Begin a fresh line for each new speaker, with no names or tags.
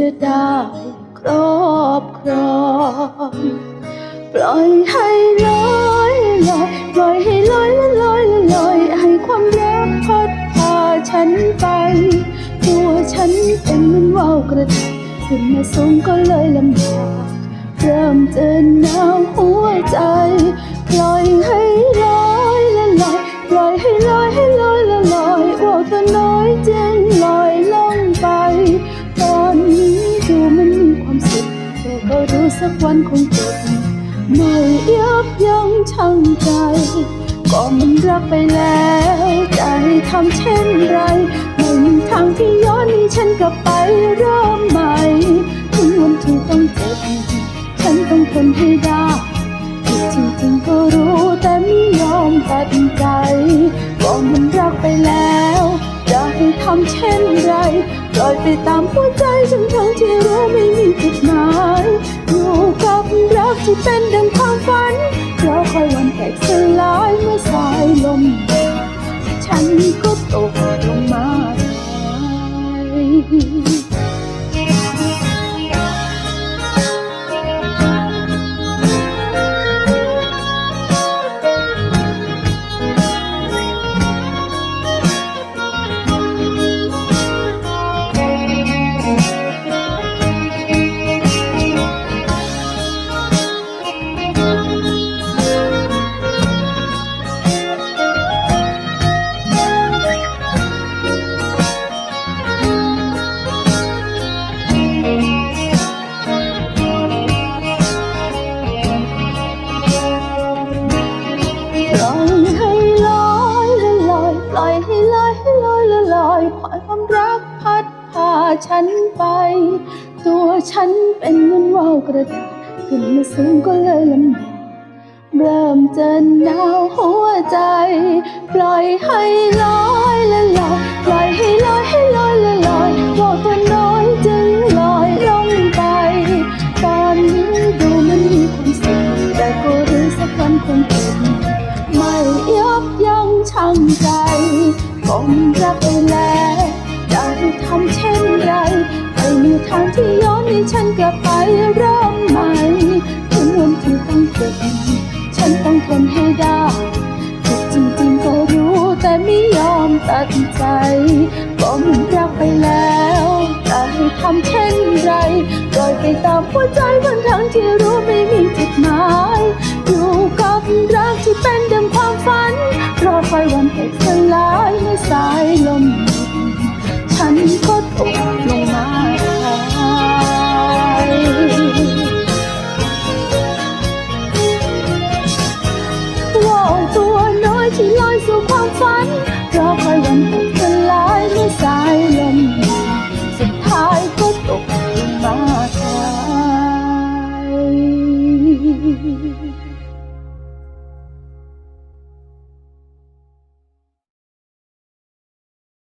จะได้ครอบครอง ปล่อยให้ลอยลอยปล่อยให้ลอยละลอยละลอย ให้ความรักพัดพาฉันไป ตัวฉันเป็นเหมือนว่าวกระดาษขึ้นมาสูงก็เลยลำบากเริ่มจะหนาวหัวใจ ปล่อยให้ลอย สักวันคงจบไม่ยับยั้งชั่งใจ ก็มันรักไปแล้วให้ทำเช่นไรไม่มีทางที่ย้อนให้ฉันกลับไปเริ่มใหม่ถึงวันที่ต้องเจ็บฉันต้องทนให้ได้จริงๆก็รู้แต่ไม่ยอมตัดใจก็มันรักไปแล้วจะให้ทำเช่นไรปล่อยไปตามหัวใจฉันทั้งที่รู้ไม่มีจุดหมาย เป็นดังความฝันรอคอยวันแตกสลายเมื่อสายลม ฉันก็ตก ความรักพัดพาฉันไป ตัวฉันเป็นเหมือนว่าวกระดาษขึ้นมาสูงก็เลยลำบากเริ่มจะหนาวหัวใจ ปล่อยให้ลอย ยั้งชั่งใจผมรักไปแล้วจะให้ทำเช่นไรไม่มีทางที่ย้อนให้ฉันกลับไปเริ่มใหม่ถึงวันที่ต้องเจ็บฉันต้องทนให้ได้ผิดจริงๆก็รู้แต่ไม่ยอมตัดใจผมรักไปแล้วจะให้ทำเช่นไรปล่อยไปตามหัวใจทั้งทั้งๆที่รู้ไม่มีจุดหมายอยู่กับรักที่เป็น ดัง